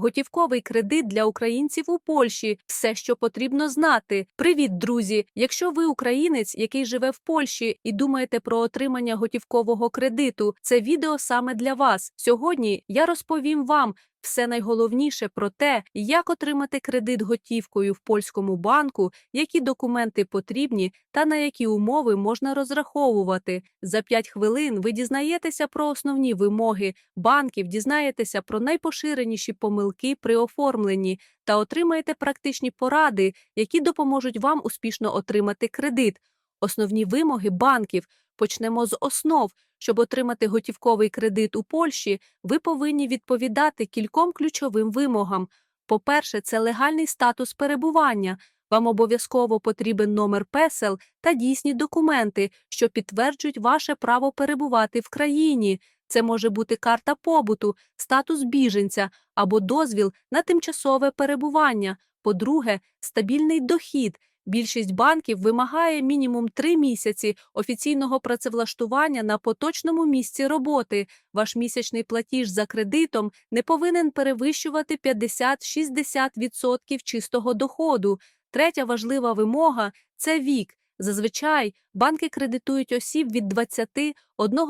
Готівковий кредит для українців у Польщі все, що потрібно знати. Привіт, друзі! Якщо ви українець, який живе в Польщі і думаєте про отримання готівкового кредиту, це відео саме для вас. Сьогодні я розповім вам все найголовніше про те, як отримати кредит готівкою в польському банку, які документи потрібні та на які умови можна розраховувати. За 5 хвилин ви дізнаєтеся про основні вимоги банків, дізнаєтеся про найпоширеніші помилки при оформленні та отримаєте практичні поради, які допоможуть вам успішно отримати кредит. Основні вимоги банків почнемо з основ. Щоб отримати готівковий кредит у Польщі, ви повинні відповідати кільком ключовим вимогам. По-перше, це легальний статус перебування. Вам обов'язково потрібен номер песел та дійсні документи, що підтверджують ваше право перебувати в країні. Це може бути карта побуту, статус біженця або дозвіл на тимчасове перебування. По-друге, стабільний дохід. Більшість банків вимагає мінімум три місяці офіційного працевлаштування на поточному місці роботи. Ваш місячний платіж за кредитом не повинен перевищувати 50-60% чистого доходу. Третя важлива вимога це вік. Зазвичай банки кредитують осіб від 21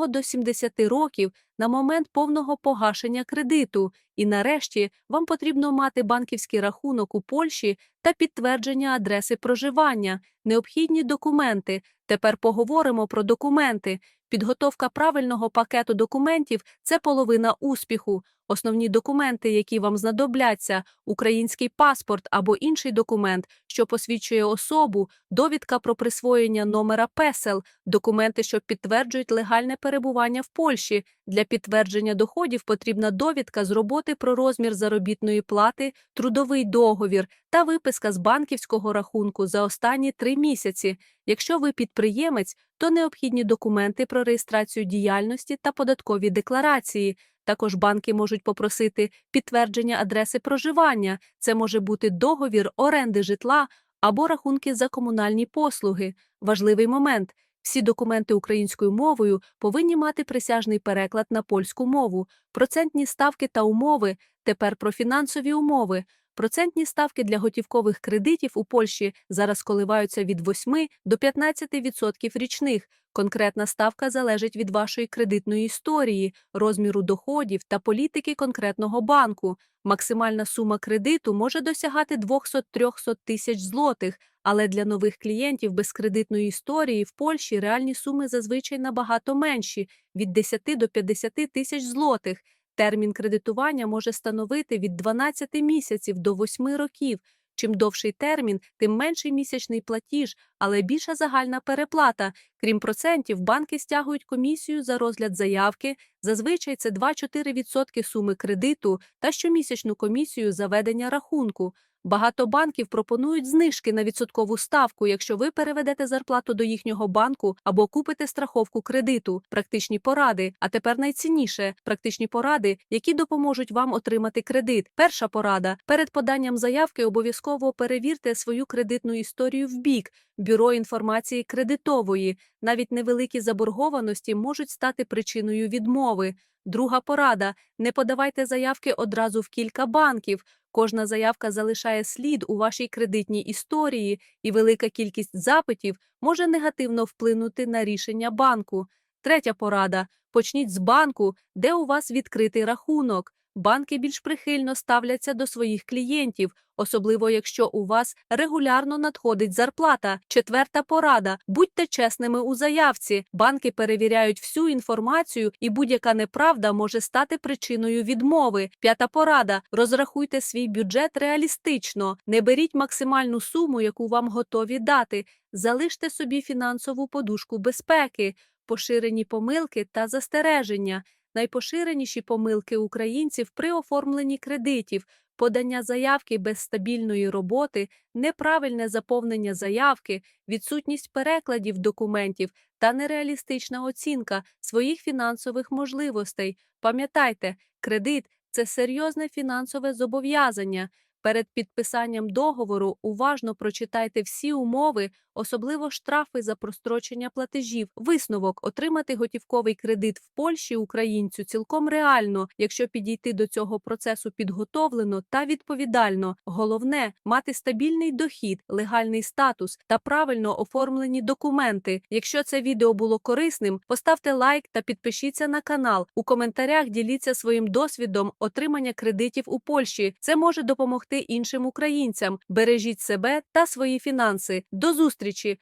до 70 років на момент повного погашення кредиту. І нарешті вам потрібно мати банківський рахунок у Польщі та підтвердження адреси проживання, необхідні документи. Тепер поговоримо про документи. Підготовка правильного пакету документів це половина успіху. Основні документи, які вам знадобляться, український паспорт або інший документ, що посвідчує особу, довідка про присвоєння номера песел, документи, що підтверджують легальне перебування в Польщі. Для підтвердження доходів потрібна довідка з роботи про розмір заробітної плати, трудовий договір та виписка з банківського рахунку за останні три місяці. Якщо ви підприємець, то необхідні документи про реєстрацію діяльності та податкові декларації. Також банки можуть попросити підтвердження адреси проживання. Це може бути договір оренди житла або рахунки за комунальні послуги. Важливий момент. Всі документи українською мовою повинні мати присяжний переклад на польську мову, процентні ставки та умови. Тепер про фінансові умови. Процентні ставки для готівкових кредитів у Польщі зараз коливаються від 8 до 15% річних. Конкретна ставка залежить від вашої кредитної історії, розміру доходів та політики конкретного банку. Максимальна сума кредиту може досягати 200-300 тисяч злотих, але для нових клієнтів без кредитної історії в Польщі реальні суми зазвичай набагато менші від 10 до 50 тисяч злотих. Термін кредитування може становити від 12 місяців до 8 років. Чим довший термін, тим менший місячний платіж, але більша загальна переплата. Крім процентів, банки стягують комісію за розгляд заявки. Зазвичай це 2-4% суми кредиту та щомісячну комісію за ведення рахунку. Багато банків пропонують знижки на відсоткову ставку, якщо ви переведете зарплату до їхнього банку або купите страховку кредиту, практичні поради. А тепер найцінніше практичні поради, які допоможуть вам отримати кредит. Перша порада перед поданням заявки обов'язково перевірте свою кредитну історію в бік. Бюро інформації кредитової. Навіть невеликі заборгованості можуть стати причиною відмови. Друга порада не подавайте заявки одразу в кілька банків. Кожна заявка залишає слід у вашій кредитній історії, і велика кількість запитів може негативно вплинути на рішення банку. Третя порада почніть з банку, де у вас відкритий рахунок. Банки більш прихильно ставляться до своїх клієнтів, особливо якщо у вас регулярно надходить зарплата. Четверта порада будьте чесними у заявці. Банки перевіряють всю інформацію, і будь-яка неправда може стати причиною відмови. П'ята порада розрахуйте свій бюджет реалістично, не беріть максимальну суму, яку вам готові дати. Залиште собі фінансову подушку безпеки, поширені помилки та застереження. Найпоширеніші помилки українців при оформленні кредитів, подання заявки без стабільної роботи, неправильне заповнення заявки, відсутність перекладів документів та нереалістична оцінка своїх фінансових можливостей. Пам'ятайте, кредит це серйозне фінансове зобов'язання. Перед підписанням договору уважно прочитайте всі умови, особливо штрафи за прострочення платежів. Висновок отримати готівковий кредит в Польщі українцю цілком реально, якщо підійти до цього процесу підготовлено та відповідально. Головне мати стабільний дохід, легальний статус та правильно оформлені документи. Якщо це відео було корисним, поставте лайк та підпишіться на канал. У коментарях діліться своїм досвідом отримання кредитів у Польщі. Це може допомогти іншим українцям. Бережіть себе та свої фінанси. До зустрічі!